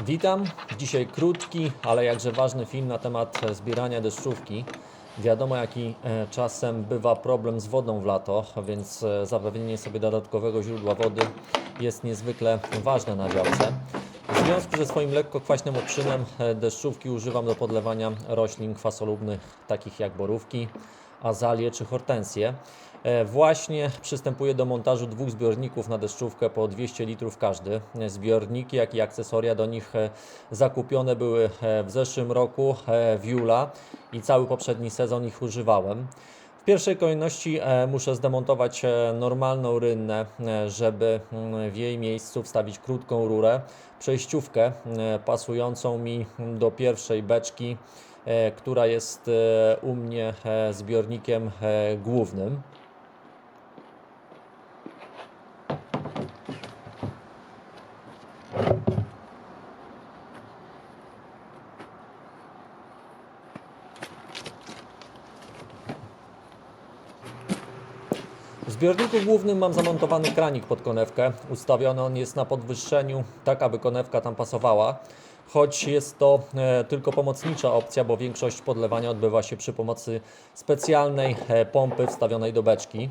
Witam. Dzisiaj krótki, ale jakże ważny film na temat e, zbierania deszczówki. Wiadomo, jaki e, czasem bywa problem z wodą w lato, więc e, zapewnienie sobie dodatkowego źródła wody jest niezwykle ważne na działce. W związku ze swoim lekko kwaśnym odczynem e, deszczówki używam do podlewania roślin kwasolubnych, takich jak borówki, azalie czy hortensje. E, Właśnie przystępuję do montażu dwóch zbiorników na deszczówkę po 200 litrów każdy. Zbiorniki, jak i akcesoria do nich e, zakupione były e, w zeszłym roku w Jula i cały poprzedni sezon ich używałem. Pierwszej kolejności e, muszę zdemontować e, normalną rynnę, e, żeby mm, w jej miejscu wstawić krótką rurę, przejściówkę pasującą mi do pierwszej beczki, która jest u mnie zbiornikiem głównym. W zbiorniku głównym mam zamontowany kranik pod konewkę. Ustawiony on jest na podwyższeniu, tak aby konewka tam pasowała. Choć jest to e, tylko pomocnicza opcja, bo większość podlewania odbywa się przy pomocy specjalnej e, pompy wstawionej do beczki.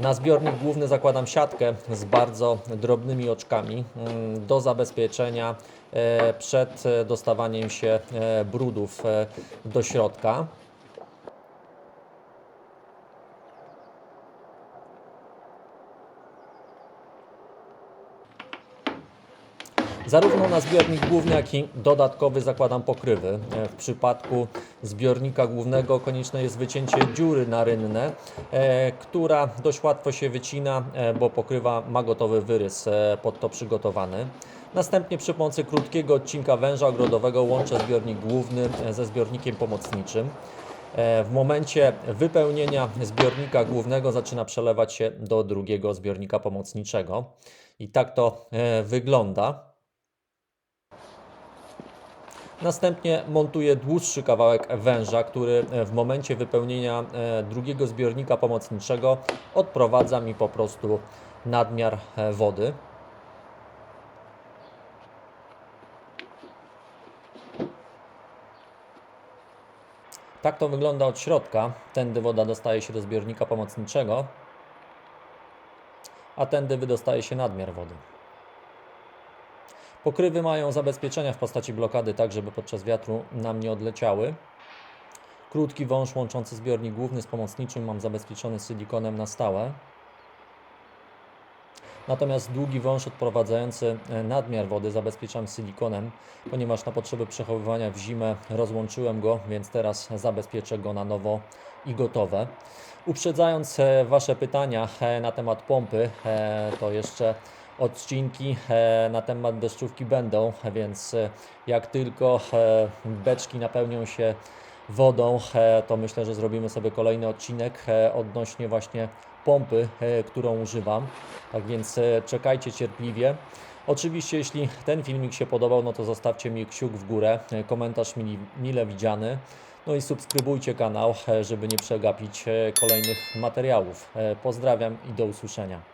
Na zbiornik główny zakładam siatkę z bardzo drobnymi oczkami mm, do zabezpieczenia e, przed dostawaniem się brudów do środka. Zarówno na zbiornik główny, jak i dodatkowy zakładam pokrywy. E, W przypadku zbiornika głównego konieczne jest wycięcie dziury na rynnę, e, która dość łatwo się wycina, e, bo pokrywa ma gotowy wyrys pod to przygotowany. Następnie przy pomocy krótkiego odcinka węża ogrodowego łączę zbiornik główny ze zbiornikiem pomocniczym. W momencie wypełnienia zbiornika głównego zaczyna przelewać się do drugiego zbiornika pomocniczego. I tak to wygląda. Następnie montuję dłuższy kawałek węża, który e, w momencie wypełnienia e, drugiego zbiornika pomocniczego odprowadza mi po prostu nadmiar e, wody. Tak to wygląda od środka. Tędy woda dostaje się do zbiornika pomocniczego, a tędy wydostaje się nadmiar wody. Pokrywy mają zabezpieczenia w postaci blokady, tak żeby podczas wiatru nam nie odleciały. Krótki wąż łączący zbiornik główny z pomocniczym mam zabezpieczony silikonem na stałe. Natomiast długi wąż odprowadzający e, nadmiar wody zabezpieczam silikonem, ponieważ na potrzeby przechowywania w zimę rozłączyłem go, więc teraz zabezpieczę go na nowo i gotowe. Uprzedzając e, Wasze pytania e, na temat pompy, to jeszcze odcinki e, na temat deszczówki będą, więc e, jak tylko e, beczki napełnią się wodą, to myślę, że zrobimy sobie kolejny odcinek odnośnie właśnie pompy, którą używam. Tak więc czekajcie cierpliwie. Oczywiście, jeśli ten filmik się podobał, no to zostawcie mi kciuk w górę, komentarz mili, mile widziany. No i subskrybujcie kanał, żeby nie przegapić kolejnych materiałów. Pozdrawiam i do usłyszenia.